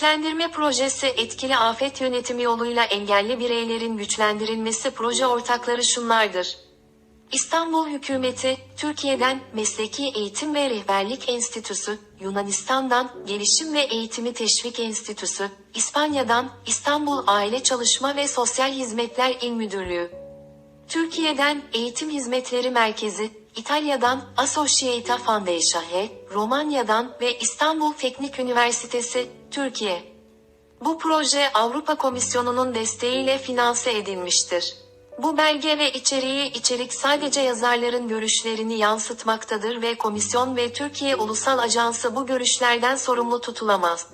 Güçlendirme projesi etkili afet yönetimi yoluyla engelli bireylerin güçlendirilmesi proje ortakları şunlardır. İstanbul Hükümeti, Türkiye'den Mesleki Eğitim ve Rehberlik Enstitüsü, Yunanistan'dan Gelişim ve Eğitimi Teşvik Enstitüsü, İspanya'dan İstanbul Aile Çalışma ve Sosyal Hizmetler İl Müdürlüğü. Türkiye'den Eğitim Hizmetleri Merkezi, İtalya'dan Associata Fondazione, Romanya'dan ve İstanbul Teknik Üniversitesi, Türkiye. Bu proje Avrupa Komisyonu'nun desteğiyle finanse edilmiştir. Bu belge ve içeriği içerik sadece yazarların görüşlerini yansıtmaktadır ve komisyon ve Türkiye Ulusal Ajansı bu görüşlerden sorumlu tutulamaz.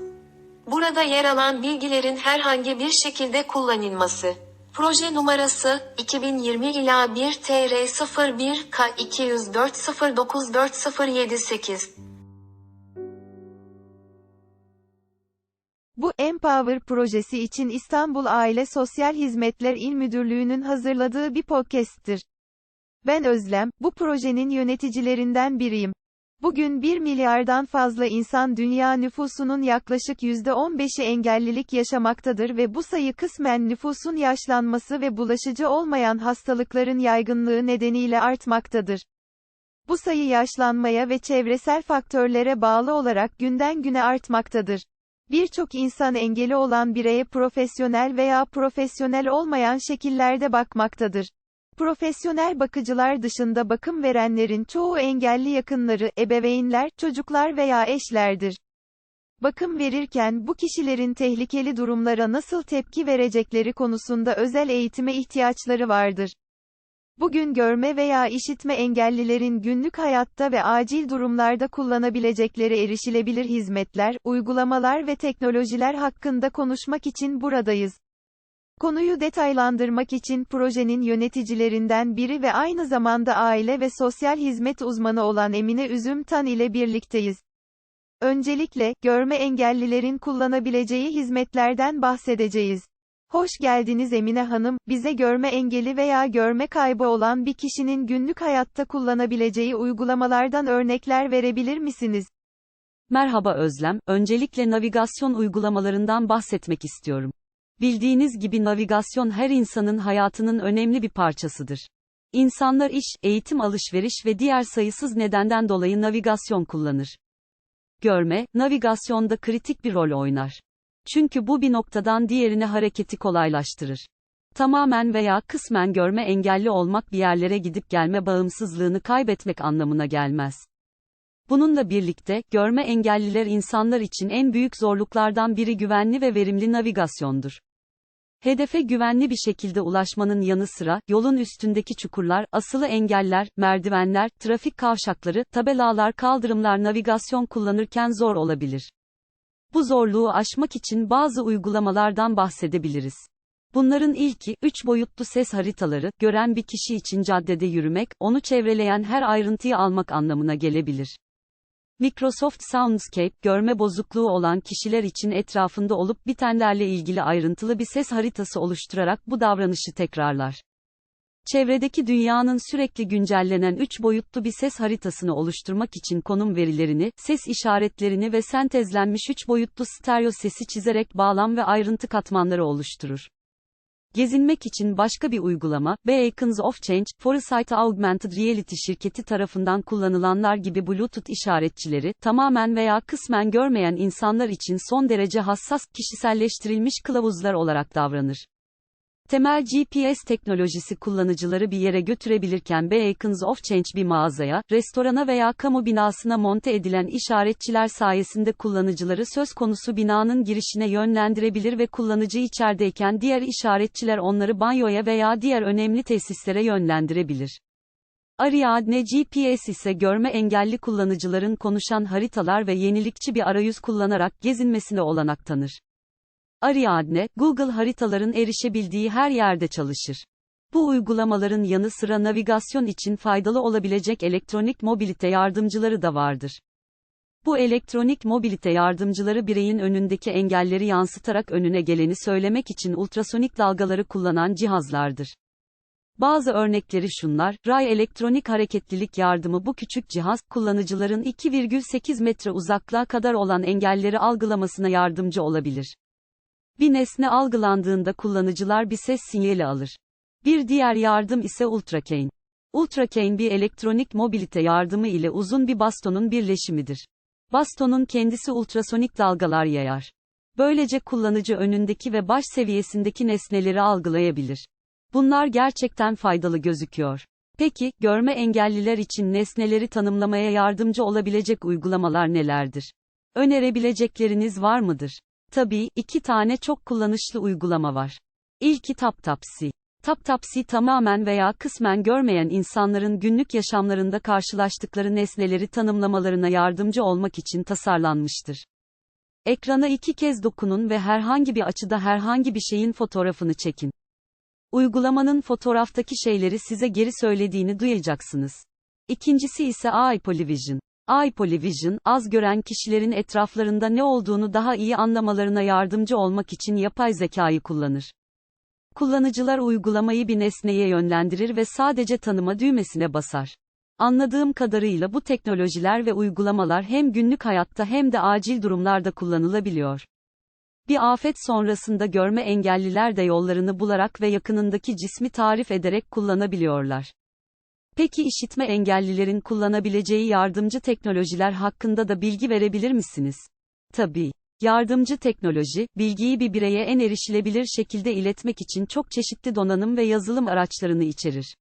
Burada yer alan bilgilerin herhangi bir şekilde kullanılması. Proje numarası 2020 ila 1 TR 01 K 204 094078. Bu Empower projesi için İstanbul Aile Sosyal Hizmetler İl Müdürlüğü'nün hazırladığı bir podcast'tir. Ben Özlem, bu projenin yöneticilerinden biriyim. Bugün 1 milyardan fazla insan dünya nüfusunun yaklaşık %15'i engellilik yaşamaktadır ve bu sayı kısmen nüfusun yaşlanması ve bulaşıcı olmayan hastalıkların yaygınlığı nedeniyle artmaktadır. Bu sayı yaşlanmaya ve çevresel faktörlere bağlı olarak günden güne artmaktadır. Birçok insan engeli olan bireye profesyonel veya profesyonel olmayan şekillerde bakmaktadır. Profesyonel bakıcılar dışında bakım verenlerin çoğu engelli yakınları, ebeveynler, çocuklar veya eşlerdir. Bakım verirken bu kişilerin tehlikeli durumlara nasıl tepki verecekleri konusunda özel eğitime ihtiyaçları vardır. Bugün görme veya işitme engellilerin günlük hayatta ve acil durumlarda kullanabilecekleri erişilebilir hizmetler, uygulamalar ve teknolojiler hakkında konuşmak için buradayız. Konuyu detaylandırmak için projenin yöneticilerinden biri ve aynı zamanda aile ve sosyal hizmet uzmanı olan Emine Üzümtan ile birlikteyiz. Öncelikle, görme engellilerin kullanabileceği hizmetlerden bahsedeceğiz. Hoş geldiniz Emine Hanım, bize görme engeli veya görme kaybı olan bir kişinin günlük hayatta kullanabileceği uygulamalardan örnekler verebilir misiniz? Merhaba Özlem, öncelikle navigasyon uygulamalarından bahsetmek istiyorum. Bildiğiniz gibi navigasyon her insanın hayatının önemli bir parçasıdır. İnsanlar iş, eğitim alışveriş ve diğer sayısız nedenden dolayı navigasyon kullanır. Görme, navigasyonda kritik bir rol oynar. Çünkü bu bir noktadan diğerine hareketi kolaylaştırır. Tamamen veya kısmen görme engelli olmak bir yerlere gidip gelme bağımsızlığını kaybetmek anlamına gelmez. Bununla birlikte, görme engelliler insanlar için en büyük zorluklardan biri güvenli ve verimli navigasyondur. Hedefe güvenli bir şekilde ulaşmanın yanı sıra, yolun üstündeki çukurlar, asılı engeller, merdivenler, trafik kavşakları, tabelalar, kaldırımlar navigasyon kullanırken zor olabilir. Bu zorluğu aşmak için bazı uygulamalardan bahsedebiliriz. Bunların ilki, 3 boyutlu ses haritaları, gören bir kişi için caddede yürümek, onu çevreleyen her ayrıntıyı almak anlamına gelebilir. Microsoft Soundscape, görme bozukluğu olan kişiler için etrafında olup bitenlerle ilgili ayrıntılı bir ses haritası oluşturarak bu davranışı tekrarlar. Çevredeki dünyanın sürekli güncellenen 3 boyutlu bir ses haritasını oluşturmak için konum verilerini, ses işaretlerini ve sentezlenmiş 3 boyutlu stereo sesi çizerek bağlam ve ayrıntı katmanları oluşturur. Gezinmek için başka bir uygulama, Beacons of Change, Foresight Augmented Reality şirketi tarafından kullanılanlar gibi Bluetooth işaretçileri, tamamen veya kısmen görmeyen insanlar için son derece hassas, kişiselleştirilmiş kılavuzlar olarak davranır. Temel GPS teknolojisi kullanıcıları bir yere götürebilirken Beacons of Change bir mağazaya, restorana veya kamu binasına monte edilen işaretçiler sayesinde kullanıcıları söz konusu binanın girişine yönlendirebilir ve kullanıcı içerideyken diğer işaretçiler onları banyoya veya diğer önemli tesislere yönlendirebilir. Ariadne GPS ise görme engelli kullanıcıların konuşan haritalar ve yenilikçi bir arayüz kullanarak gezinmesine olanak tanır. Ariadne, Google haritaların erişebildiği her yerde çalışır. Bu uygulamaların yanı sıra navigasyon için faydalı olabilecek elektronik mobilite yardımcıları da vardır. Bu elektronik mobilite yardımcıları bireyin önündeki engelleri yansıtarak önüne geleni söylemek için ultrasonik dalgaları kullanan cihazlardır. Bazı örnekleri şunlar, RAY elektronik hareketlilik yardımı bu küçük cihaz, kullanıcıların 2,8 metre uzaklığa kadar olan engelleri algılamasına yardımcı olabilir. Bir nesne algılandığında kullanıcılar bir ses sinyali alır. Bir diğer yardım ise Ultracane. Ultracane bir elektronik mobilite yardımı ile uzun bir bastonun birleşimidir. Bastonun kendisi ultrasonik dalgalar yayar. Böylece kullanıcı önündeki ve baş seviyesindeki nesneleri algılayabilir. Bunlar gerçekten faydalı gözüküyor. Peki, görme engelliler için nesneleri tanımlamaya yardımcı olabilecek uygulamalar nelerdir? Önerebilecekleriniz var mıdır? Tabii, iki tane çok kullanışlı uygulama var. İlki TapTapsi. TapTapsi tamamen veya kısmen görmeyen insanların günlük yaşamlarında karşılaştıkları nesneleri tanımlamalarına yardımcı olmak için tasarlanmıştır. Ekrana iki kez dokunun ve herhangi bir açıda herhangi bir şeyin fotoğrafını çekin. Uygulamanın fotoğraftaki şeyleri size geri söylediğini duyacaksınız. İkincisi ise Polyvision. Eye az gören kişilerin etraflarında ne olduğunu daha iyi anlamalarına yardımcı olmak için yapay zekayı kullanır. Kullanıcılar uygulamayı bir nesneye yönlendirir ve sadece tanıma düğmesine basar. Anladığım kadarıyla bu teknolojiler ve uygulamalar hem günlük hayatta hem de acil durumlarda kullanılabiliyor. Bir afet sonrasında görme engelliler de yollarını bularak ve yakınındaki cismi tarif ederek kullanabiliyorlar. Peki işitme engellilerin kullanabileceği yardımcı teknolojiler hakkında da bilgi verebilir misiniz? Tabii. Yardımcı teknoloji, bilgiyi bir bireye en erişilebilir şekilde iletmek için çok çeşitli donanım ve yazılım araçlarını içerir.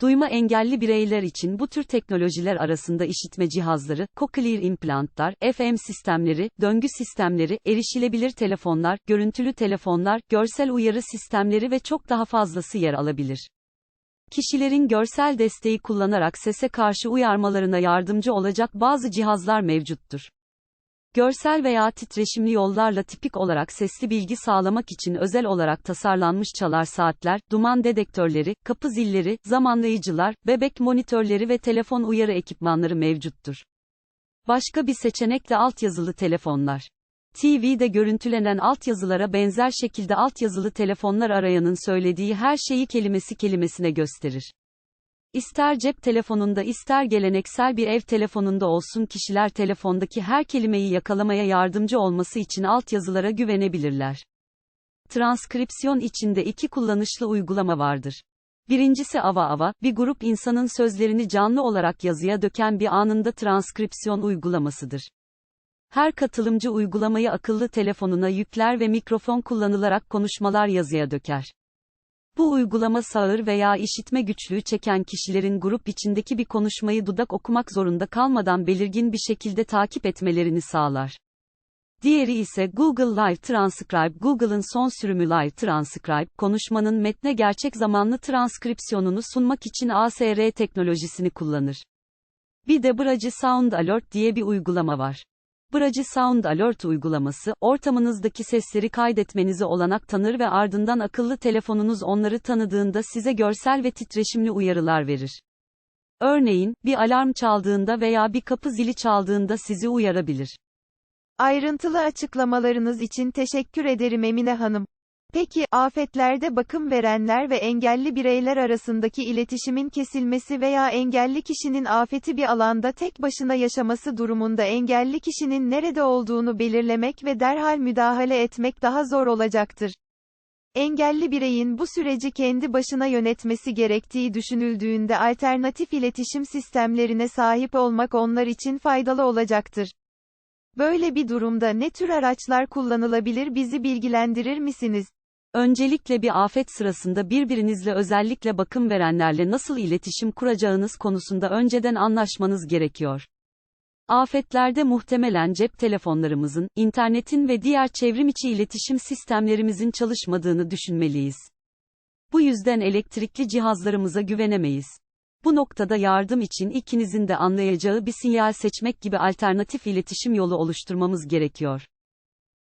Duyma engelli bireyler için bu tür teknolojiler arasında işitme cihazları, cochlear implantlar, FM sistemleri, döngü sistemleri, erişilebilir telefonlar, görüntülü telefonlar, görsel uyarı sistemleri ve çok daha fazlası yer alabilir. Kişilerin görsel desteği kullanarak sese karşı uyarmalarına yardımcı olacak bazı cihazlar mevcuttur. Görsel veya titreşimli yollarla tipik olarak sesli bilgi sağlamak için özel olarak tasarlanmış çalar saatler, duman dedektörleri, kapı zilleri, zamanlayıcılar, bebek monitörleri ve telefon uyarı ekipmanları mevcuttur. Başka bir seçenek de altyazılı telefonlar. TV'de görüntülenen altyazılara benzer şekilde altyazılı telefonlar arayanın söylediği her şeyi kelimesi kelimesine gösterir. İster cep telefonunda ister geleneksel bir ev telefonunda olsun kişiler telefondaki her kelimeyi yakalamaya yardımcı olması için altyazılara güvenebilirler. Transkripsiyon içinde iki kullanışlı uygulama vardır. Birincisi Ava Ava, bir grup insanın sözlerini canlı olarak yazıya döken bir anında transkripsiyon uygulamasıdır. Her katılımcı uygulamayı akıllı telefonuna yükler ve mikrofon kullanılarak konuşmalar yazıya döker. Bu uygulama sağır veya işitme güçlüğü çeken kişilerin grup içindeki bir konuşmayı dudak okumak zorunda kalmadan belirgin bir şekilde takip etmelerini sağlar. Diğeri ise Google Live Transcribe. Google'ın son sürümü Live Transcribe, konuşmanın metne gerçek zamanlı transkripsiyonunu sunmak için ASR teknolojisini kullanır. Bir de Bracı Sound Alert diye bir uygulama var. Bracı Sound Alert uygulaması, ortamınızdaki sesleri kaydetmenize olanak tanır ve ardından akıllı telefonunuz onları tanıdığında size görsel ve titreşimli uyarılar verir. Örneğin, bir alarm çaldığında veya bir kapı zili çaldığında sizi uyarabilir. Ayrıntılı açıklamalarınız için teşekkür ederim Emine Hanım. Peki, afetlerde bakım verenler ve engelli bireyler arasındaki iletişimin kesilmesi veya engelli kişinin afeti bir alanda tek başına yaşaması durumunda engelli kişinin nerede olduğunu belirlemek ve derhal müdahale etmek daha zor olacaktır. Engelli bireyin bu süreci kendi başına yönetmesi gerektiği düşünüldüğünde alternatif iletişim sistemlerine sahip olmak onlar için faydalı olacaktır. Böyle bir durumda ne tür araçlar kullanılabilir bizi bilgilendirir misiniz? Öncelikle bir afet sırasında birbirinizle özellikle bakım verenlerle nasıl iletişim kuracağınız konusunda önceden anlaşmanız gerekiyor. Afetlerde muhtemelen cep telefonlarımızın, internetin ve diğer çevrim içi iletişim sistemlerimizin çalışmadığını düşünmeliyiz. Bu yüzden elektrikli cihazlarımıza güvenemeyiz. Bu noktada yardım için ikinizin de anlayacağı bir sinyal seçmek gibi alternatif iletişim yolu oluşturmamız gerekiyor.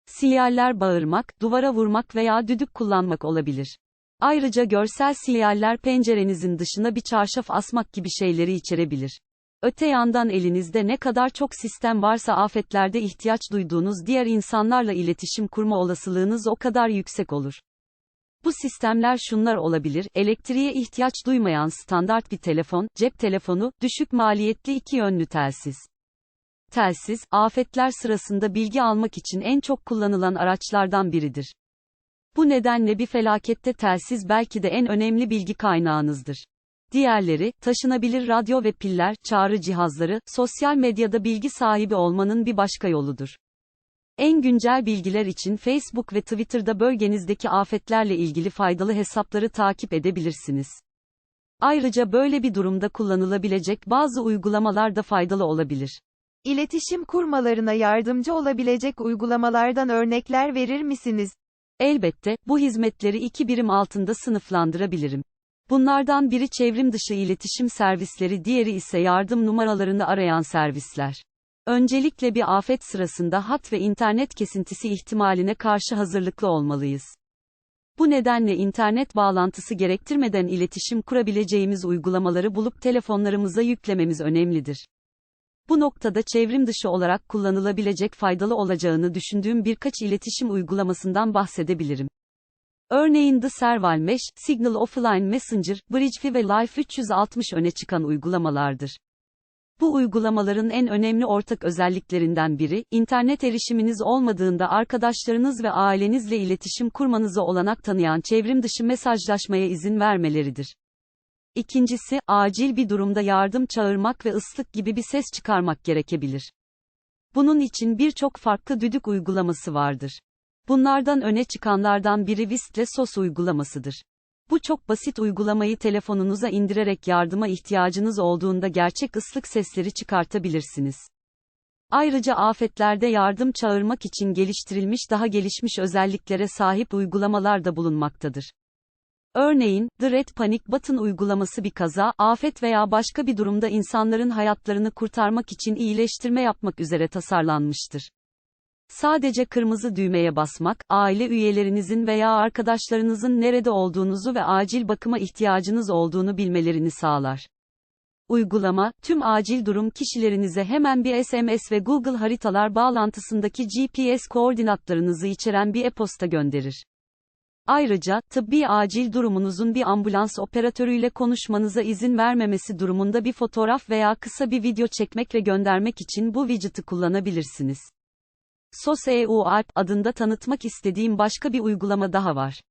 Sinyaller bağırmak, duvara vurmak veya düdük kullanmak olabilir. Ayrıca görsel sinyaller pencerenizin dışına bir çarşaf asmak gibi şeyleri içerebilir. Öte yandan elinizde ne kadar çok sistem varsa afetlerde ihtiyaç duyduğunuz diğer insanlarla iletişim kurma olasılığınız o kadar yüksek olur. Bu sistemler şunlar olabilir, elektriğe ihtiyaç duymayan standart bir telefon, cep telefonu, düşük maliyetli iki yönlü telsiz. Telsiz, afetler sırasında bilgi almak için en çok kullanılan araçlardan biridir. Bu nedenle bir felakette telsiz belki de en önemli bilgi kaynağınızdır. Diğerleri, taşınabilir radyo ve piller, çağrı cihazları, sosyal medyada bilgi sahibi olmanın bir başka yoludur. En güncel bilgiler için Facebook ve Twitter'da bölgenizdeki afetlerle ilgili faydalı hesapları takip edebilirsiniz. Ayrıca böyle bir durumda kullanılabilecek bazı uygulamalar da faydalı olabilir. İletişim kurmalarına yardımcı olabilecek uygulamalardan örnekler verir misiniz? Elbette, bu hizmetleri iki birim altında sınıflandırabilirim. Bunlardan biri çevrim dışı iletişim servisleri, diğeri ise yardım numaralarını arayan servisler. Öncelikle bir afet sırasında hat ve internet kesintisi ihtimaline karşı hazırlıklı olmalıyız. Bu nedenle internet bağlantısı gerektirmeden iletişim kurabileceğimiz uygulamaları bulup telefonlarımıza yüklememiz önemlidir. Bu noktada çevrim dışı olarak kullanılabilecek faydalı olacağını düşündüğüm birkaç iletişim uygulamasından bahsedebilirim. Örneğin The Serval Mesh, Signal Offline Messenger, Bridgefy ve Life 360 öne çıkan uygulamalardır. Bu uygulamaların en önemli ortak özelliklerinden biri, internet erişiminiz olmadığında arkadaşlarınız ve ailenizle iletişim kurmanıza olanak tanıyan çevrim dışı mesajlaşmaya izin vermeleridir. İkincisi, acil bir durumda yardım çağırmak ve ıslık gibi bir ses çıkarmak gerekebilir. Bunun için birçok farklı düdük uygulaması vardır. Bunlardan öne çıkanlardan biri Wistle SOS uygulamasıdır. Bu çok basit uygulamayı telefonunuza indirerek yardıma ihtiyacınız olduğunda gerçek ıslık sesleri çıkartabilirsiniz. Ayrıca afetlerde yardım çağırmak için geliştirilmiş daha gelişmiş özelliklere sahip uygulamalar da bulunmaktadır. Örneğin, The Red Panic Button uygulaması bir kaza, afet veya başka bir durumda insanların hayatlarını kurtarmak için iyileştirme yapmak üzere tasarlanmıştır. Sadece kırmızı düğmeye basmak, aile üyelerinizin veya arkadaşlarınızın nerede olduğunuzu ve acil bakıma ihtiyacınız olduğunu bilmelerini sağlar. Uygulama, tüm acil durum kişilerinize hemen bir SMS ve Google haritalar bağlantısındaki GPS koordinatlarınızı içeren bir e-posta gönderir. Ayrıca, tıbbi acil durumunuzun bir ambulans operatörüyle konuşmanıza izin vermemesi durumunda bir fotoğraf veya kısa bir video çekmek ve göndermek için bu widget'ı kullanabilirsiniz. SOS-EU Alp adında tanıtmak istediğim başka bir uygulama daha var.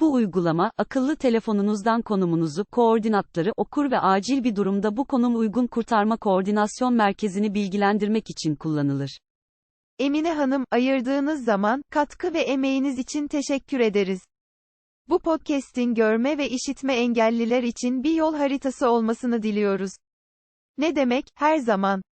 Bu uygulama, akıllı telefonunuzdan konumunuzu, koordinatları okur ve acil bir durumda bu konum uygun kurtarma koordinasyon merkezini bilgilendirmek için kullanılır. Emine Hanım, ayırdığınız zaman, katkı ve emeğiniz için teşekkür ederiz. Bu podcast'in görme ve işitme engelliler için bir yol haritası olmasını diliyoruz. Ne demek, her zaman.